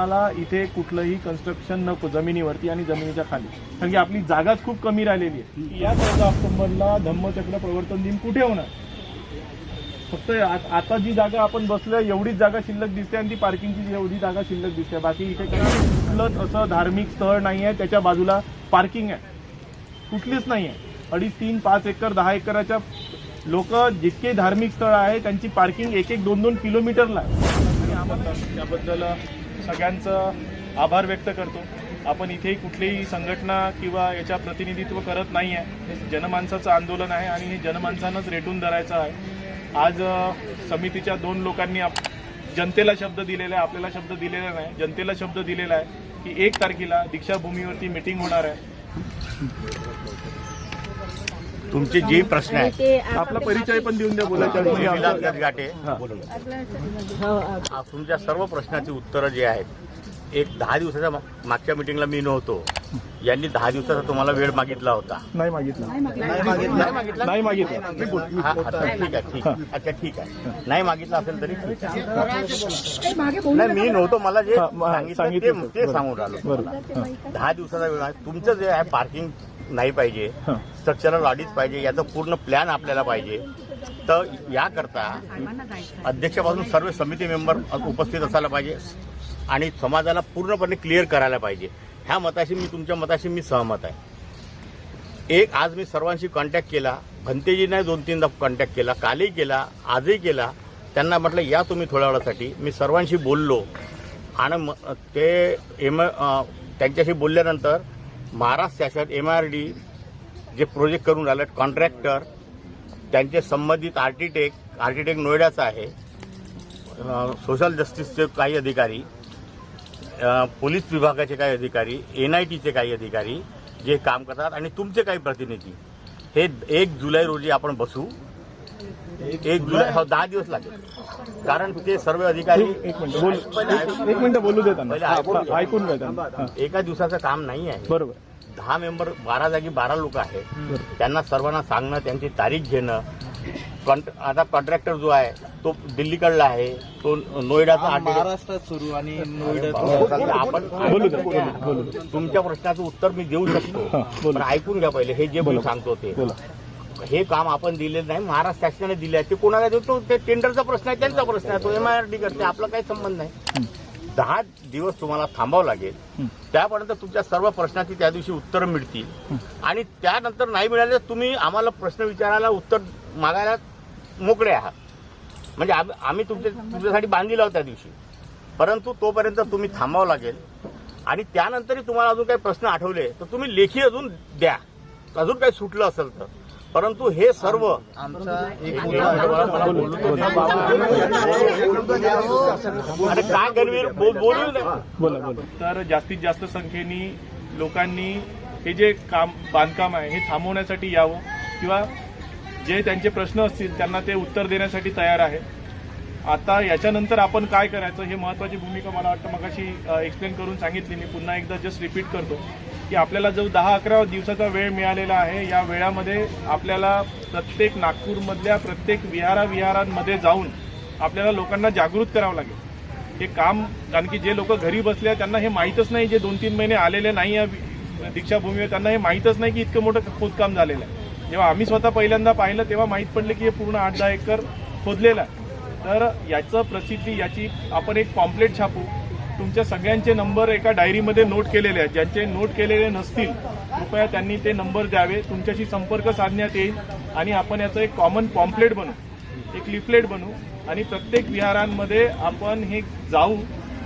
आम्हाला इथे कुठलंही कन्स्ट्रक्शन नको जमिनीवरती आणि जमिनीच्या खाली. कारण की आपली जागाच खूप कमी राहिलेली आहे. या चौदा ऑक्टोबरला धम्मचक्र प्रवर्तन दिन कुठे होणार? फक्त आता जी जागा आपण बसलोय एवढीच जागा शिल्लक दिसते आणि ती पार्किंगची एवढी जागा शिल्लक दिसते. बाकी इथे कुठलंच असं धार्मिक स्थळ नाही आहे त्याच्या बाजूला पार्किंग आहे. कुठलीच नाही आहे. अडीच तीन पाच एकर दहा एकराच्या लोक जितके धार्मिक स्थळ आहे त्यांची पार्किंग एक एक दोन दोन किलोमीटरला आहे. आणि आम्हाला त्याबद्दल सगळ्यांचं आभार व्यक्त करतो. आपण इथेही कुठलीही संघटना किंवा याच्या प्रतिनिधित्व करत नाही आहे हे जनमानसाचं आंदोलन आहे आणि हे जनमानसानंच रेटून धरायचं आहे. आज समितीच्या दोन लोकांनी आप- जनतेला शब्द दिलेला आहे आपल्याला शब्द दिलेला नाही. जनतेला शब्द दिलेला आहे की एक तारखेला दीक्षाभूमीवरती मिटिंग होणार आहे. तुमचे जे प्रश्न आहेत. आपला परिचय पण देऊन द्या बोलायच्या हा. आ- तुमच्या सर्व प्रश्नाची उत्तरं जे आहेत एक दहा दिवसाच्या मागच्या मिटिंगला मी नव्हतो. यांनी दहा दिवसाचा तुम्हाला वेळ मागितला होता. नाही मागितलं. नाही मागितला. नाही मागितलं. आता ठीक आहे ठीक. आहे अच्छा ठीक आहे. नाही मागितलं असेल तरी ठीक आहे. नाही मी नव्हतो मला जे हा, सांगितलं ते-. सांगून राहिलो. दहा दिवसाचा वेळ आहे. तुमचं जे आहे पार्किंग नाही पाहिजे. स्ट्रक्चरल ऑडिट पाहिजे याचा पूर्ण प्लॅन आपल्याला पाहिजे. तर याकरता अध्यक्षापासून सर्व समिती मेंबर उपस्थित असायला पाहिजे आणि समाजाला पूर्णपणे क्लिअर करायला पाहिजे. ह्या मताशी मी तुमच्या मताशी मी सहमत आहे. एक आज मी सर्वांशी कॉन्टॅक्ट केला. भंतेजीने दोन तीनदा कॉन्टॅक्ट केला. कालही केला आजही केला. त्यांना म्हटलं या तुम्ही थोड्या वेळासाठी. मी सर्वांशी बोललो. आणि ते एम त्यांच्याशी बोलल्यानंतर महाराष्ट्र शासन M R D J project करून राहिले कॉन्ट्रॅक्टर त्यांचे संबंधित आर्किटेक्ट आर्किटेक्ट नोएडाचा आहे. सोशल जस्टिसचे काही अधिकारी पोलीस विभागाचे काही अधिकारी एन आय टीचे काही अधिकारी जे काम करतात आणि तुमचे काही प्रतिनिधी. हे एक जुलै रोजी आपण बसू. एक जुलै हो दहा दिवस लागेल. कारण ते सर्व अधिकारी एक मिनिट बोल. एक- एक मिनिट बोलू दे त्यांना पहिले हा, ऐकून हां. एका दिवसाचं काम नाही आहे. बरोबर. दहा मेंबर बारा जागी बारा लोक आहेत. त्यांना सर्वांना सांगणं त्यांची तारीख घेणं. कॉन्ट आता कॉन्ट्रॅक्टर जो आहे तो दिल्लीकडला आहे. तो नोएडाचा महाराष्ट्रात सुरू आणि नोएडात आपण तुमच्या प्रश्नाचं उत्तर मी देऊ शकतो. हा. पण ऐकून घ्या पहिले. हे जे मी सांगतो ते. हे काम आपण दिलेलं नाही महाराष्ट्र शासनाने दिले आहे ते कोणाला देतो ते टेंडरचा प्रश्न आहे त्यांचा प्रश्न आहे. तो एम आय आर डी करते आपला काही संबंध नाही. दहा दिवस तुम्हाला थांबावं लागेल. त्यापर्यंत तुमच्या सर्व प्रश्नाची त्या दिवशी उत्तरं मिळतील. आणि त्यानंतर नाही मिळाले तुम्ही आम्हाला प्रश्न विचारायला उत्तर मागायला मोकळे आहात. म्हणजे आम्ही आम्ही तुमच्या तुमच्यासाठी बांधलेलो आहोत त्या दिवशी. परंतु तोपर्यंत तुम्ही थांबावं लागेल. आणि त्यानंतरही तुम्हाला अजून काही प्रश्न आठवले तर तुम्ही लेखी अजून द्या. अजून काही सुटलं असेल तर. परंतु हे सर्व. अरे काय बोला तर जास्तीत जास्त संख्येने लोकांनी हे जे काम बांधकाम आहे हे थांबवण्यासाठी यावं किंवा जे त्यांचे प्रश्न असतील त्यांना ते उत्तर देण्यासाठी तयार आहे आता याच्यानंतर आपण काय करायचं हे महत्वाची भूमिका मला वाटतं मगाशी एक्सप्लेन करून सांगितली मी पुन्हा एकदा जस्ट रिपीट करतो की आपल्याला जो दहा अकरा दिवसाचा वेळ मिळालेला आहे या वेळामध्ये आपल्याला प्रत्येक नागपूरमधल्या प्रत्येक विहारा विहारांमध्ये जाऊन आपल्याला लोकांना जागृत करावं लागेल. हे काम कारण की जे लोक घरी बसले आहेत त्यांना हे माहीतच नाही जे दोन तीन महिने आलेले नाही या दीक्षाभूमीवर त्यांना हे माहीतच नाही की इतकं मोठं खोदकाम झालेलं आहे. जेव्हा आम्ही स्वतः पहिल्यांदा पाहिलं तेव्हा माहीत पडलं की हे पूर्ण आठ दहा एकर खोदलेलं आहे. तर याचं प्रसिद्धी याची आपण एक पॉम्प्लेट छापू. तुमच्या सगळ्यांचे नंबर एका डायरीमध्ये नोट केलेले आहेत. ज्यांचे नोट केलेले नसतील कृपया त्यांनी ते नंबर द्यावे. तुमच्याशी संपर्क साधण्यात येईल आणि आपण याचं एक कॉमन पॉम्पलेट बनू एक लिफलेट बनवू आणि प्रत्येक विहारांमध्ये आपण हे जाऊ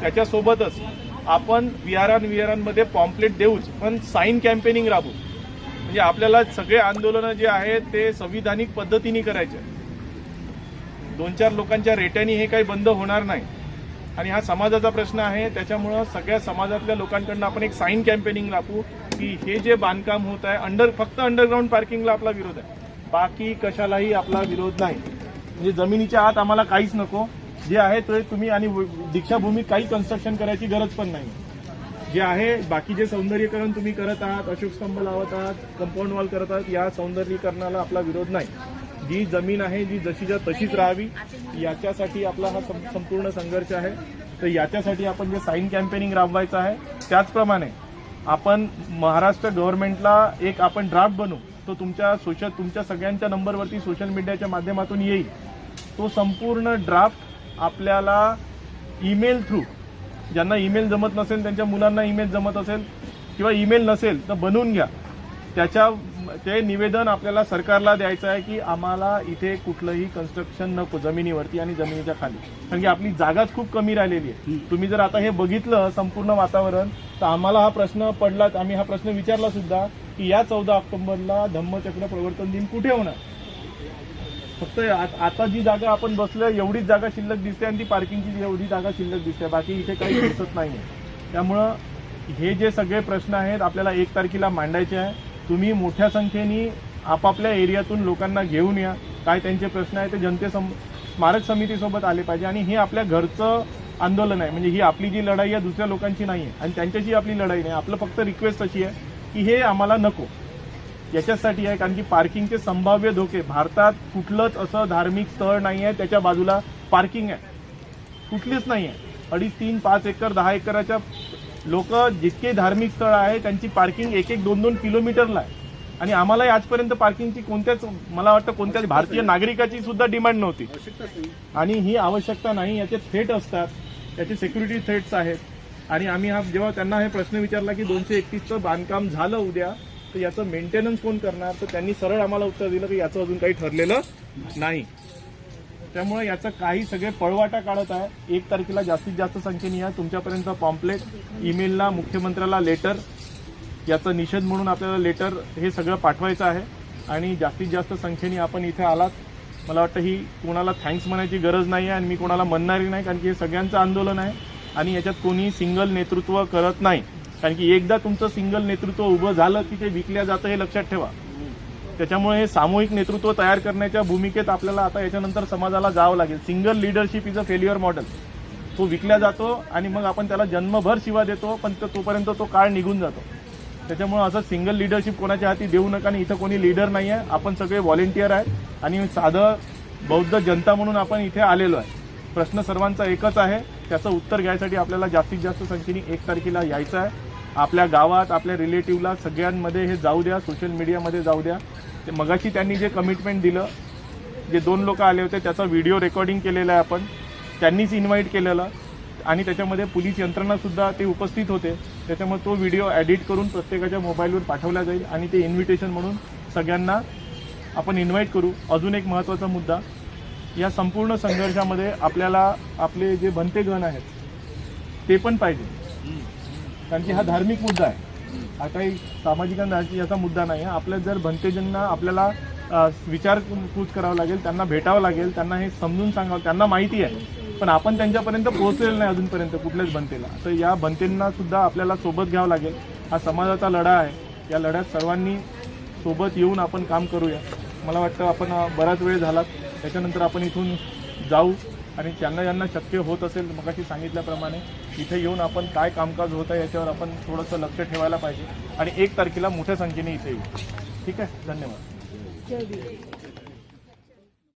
त्याच्यासोबतच आपण विहारां विहारांमध्ये पॉम्पलेट देऊच पण साईन कॅम्पेनिंग राबू. म्हणजे आपल्याला सगळे आंदोलनं जे आहेत ते संविधानिक पद्धतीने करायचे दोन चार लोकांच्या रेट्यानी हे काही बंद होणार नाही. आणि हा समाजाचा प्रश्न आहे. त्याच्यामुळं सगळ्या समाजातल्या लोकांकडनं आपण एक साईन कॅम्पेनिंग राखू की हे जे बांधकाम होत आहे अंडर फक्त अंडरग्राऊंड पार्किंगला आपला विरोध आहे. बाकी कशालाही आपला विरोध नाही. म्हणजे जमिनीच्या आत आम्हाला काहीच नको. जे आहे ते तुम्ही आणि दीक्षाभूमीत काही कन्स्ट्रक्शन करायची गरज पण नाही. जे आहे बाकी जे सौंदर्यीकरण तुम्ही करत आहात अशोक स्तंभ लावत आहात कंपाऊंड वॉल करत आहात या सौंदर्यीकरणाला आपला विरोध नाही. जी जमीन आहे जी जशीच्या तशीच राहावी याच्यासाठी आपला हा संपूर्ण संघर्ष आहे. तर याच्यासाठी आपण जे साईन कॅम्पेनिंग राबवायचं आहे त्याचप्रमाणे आपण महाराष्ट्र गव्हर्नमेंटला एक आपण ड्राफ्ट बनवू तो तुमच्या सोशल तुमच्या सगळ्यांच्या नंबरवरती सोशल मीडियाच्या माध्यमातून येईल. तो संपूर्ण ड्राफ्ट आपल्याला ईमेल थ्रू ज्यांना ईमेल जमत नसेल त्यांच्या मुलांना ईमेल जमत असेल किंवा ईमेल नसेल तर बनवून घ्या. त्याच्या ते निवेदन आपल्याला सरकारला द्यायचं आहे की आम्हाला इथे कुठलंही कन्स्ट्रक्शन नको जमिनीवरती आणि जमिनीच्या खाली. कारण की आपली जागाच खूप कमी राहिलेली आहे. तुम्ही जर आता हे बघितलं संपूर्ण वातावरण तर आम्हाला हा प्रश्न पडला आम्ही हा प्रश्न विचारला सुद्धा की या चौदा ऑक्टोबरला धम्मचक्र प्रवर्तन दिन कुठे होणार? फक्त आता जी जागा आपण बसलोय एवढीच जागा शिल्लक दिसते आणि ती पार्किंगची एवढी जागा शिल्लक दिसते बाकी इथे काही दिसत नाहीये. त्यामुळं हे जे सगळे प्रश्न आहेत आपल्याला एक तारखेला मांडायचे आहे. तुम्ही मोठ्या संख्येने आपापल्या एरियातून लोकांना घेऊन या. काय त्यांचे प्रश्न आहे ते जनते सम- स्मारक समितीसोबत आले पाहिजे. आणि हे आपल्या घरचं आंदोलन आहे. म्हणजे ही आपली जी लढाई आहे दुसऱ्या लोकांची नाही आहे. आणि त्यांच्याशी आपली लढाई नाही. आपलं फक्त रिक्वेस्ट अशी आहे की हे आम्हाला नको. याच्यासाठी आहे. कारण की पार्किंगचे संभाव्य धोके. भारतात कुठलंच असं धार्मिक स्थळ नाही आहे. त्याच्या बाजूला पार्किंग आहे. कुठलीच नाही आहे. अडीच तीन पाच एकर दहा एकराच्या लोक जितके धार्मिक स्थळ आहे त्यांची पार्किंग एक एक दोन दोन किलोमीटरला आहे. आणि आम्हाला आजपर्यंत पार्किंगची कोणत्याच मला वाटतं कोणत्याच भारतीय नागरिकाची सुद्धा डिमांड नव्हती. आणि ही आवश्यकता नाही याचे थ्रेट असतात. याचे सिक्युरिटी थ्रेट्स आहेत. आणि आम्ही हा जेव्हा त्यांना हे प्रश्न विचारला की दोनशे एकतीसचं बांधकाम झालं उद्या तर याचं मेंटेनन्स कोण करणार? तर त्यांनी सरळ आम्हाला उत्तर दिलं की याचं अजून काही ठरलेलं नाही. त्यामुळे याचं काही सगळे पळवाटा काढत आहे. एक तारखेला जास्तीत जास्त संख्येने या तुमच्यापर्यंत पॉम्पलेट ईमेलला मुख्यमंत्र्याला लेटर याचा निषेध म्हणून आपल्याला लेटर हे सगळं पाठवायचं आहे. आणि जास्तीत जास्त संख्येने आपण इथे आलात. मला वाटतं ही कोणाला थँक्स म्हणायची गरज नाही आहे आणि मी कोणाला म्हणणारी नाही कारण की हे सगळ्यांचं आंदोलन आहे. आणि याच्यात कोणी सिंगल नेतृत्व करत नाही. कारण की एकदा तुमचं सिंगल नेतृत्व उभं झालं की ते विकल्या जातं हे लक्षात ठेवा. त्याच्यामुळे हे सामूहिक नेतृत्व तयार करण्याच्या भूमिकेत आपल्याला आता याच्यानंतर समाजाला जावं लागेल. Single leadership is a failure model तो विकला जातो आणि मग आपण त्याला जन्मभर शिवा देतो पण तोपर्यंत तो काळ निघून जातो. त्याच्यामुळे असं सिंगल लिडरशिप कोणाच्या हाती देऊ नका आणि इथं कोणी लीडर नाही आहे. आपण सगळे व्हॉलेंटियर आहे आणि साधं बौद्ध जनता म्हणून आपण इथे आलेलो आहे. प्रश्न सर्वांचा एकच आहे. त्याचं उत्तर घ्यायसाठी आपल्याला जास्तीत जास्त संख्येने एक तारखेला यायचं आहे. आपल्या गावात आपल्या रिलेटिव्हला सगळ्यांमध्ये हे जाऊ द्या. सोशल मीडियामध्ये जाऊ द्या. ते मगाशी त्यांनी जे कमिटमेंट दिलं जे दोन लोक आले होते त्याचा व्हिडिओ रेकॉर्डिंग केलेला आहे आपण. त्यांनीच इन्व्हाइट केलेलं. आणि त्याच्यामध्ये पोलीस यंत्रणासुद्धा ते उपस्थित होते. त्याच्यामुळे तो व्हिडिओ एडिट करून प्रत्येकाच्या मोबाईलवर पाठवला जाईल आणि ते इन्व्हिटेशन म्हणून सगळ्यांना आपण इन्व्हाइट करू. अजून एक महत्त्वाचा मुद्दा. या संपूर्ण संघर्षामध्ये आपल्याला आपले जे भंते गण आहेत ते पण पाहिजे. कारण की हा धार्मिक मुद्दा आहे. हा काही सामाजिक आणि राजकीयाचा मुद्दा नाही. आहे आपल्या जर भंतेजींना आपल्याला विचार विचारपूस करावं लागेल त्यांना भेटावं लागेल त्यांना हे समजून सांगावं त्यांना माहिती आहे. पण आपण त्यांच्यापर्यंत पोहोचलेलं नाही अजूनपर्यंत कुठल्याच बनतेला तर या बनतेंना सुद्धा आपल्याला सोबत घ्यावं लागेल. हा समाजाचा लढा आहे. या लढ्यात सर्वांनी सोबत येऊन आपण काम करूया. मला वाटतं आपण बराच वेळ झाला. त्याच्यानंतर आपण इथून जाऊ. आणि ज्यांना ज्यांना शक्य होत असेल मगाशी सांगितल्याप्रमाणे इथे येऊन आपण काय कामकाज होत आहे याच्यावर आपण थोडंसं लक्ष ठेवायला पाहिजे. आणि एक तारखेला मोठ्या संख्येने इथे येऊ. ठीक आहे? धन्यवाद.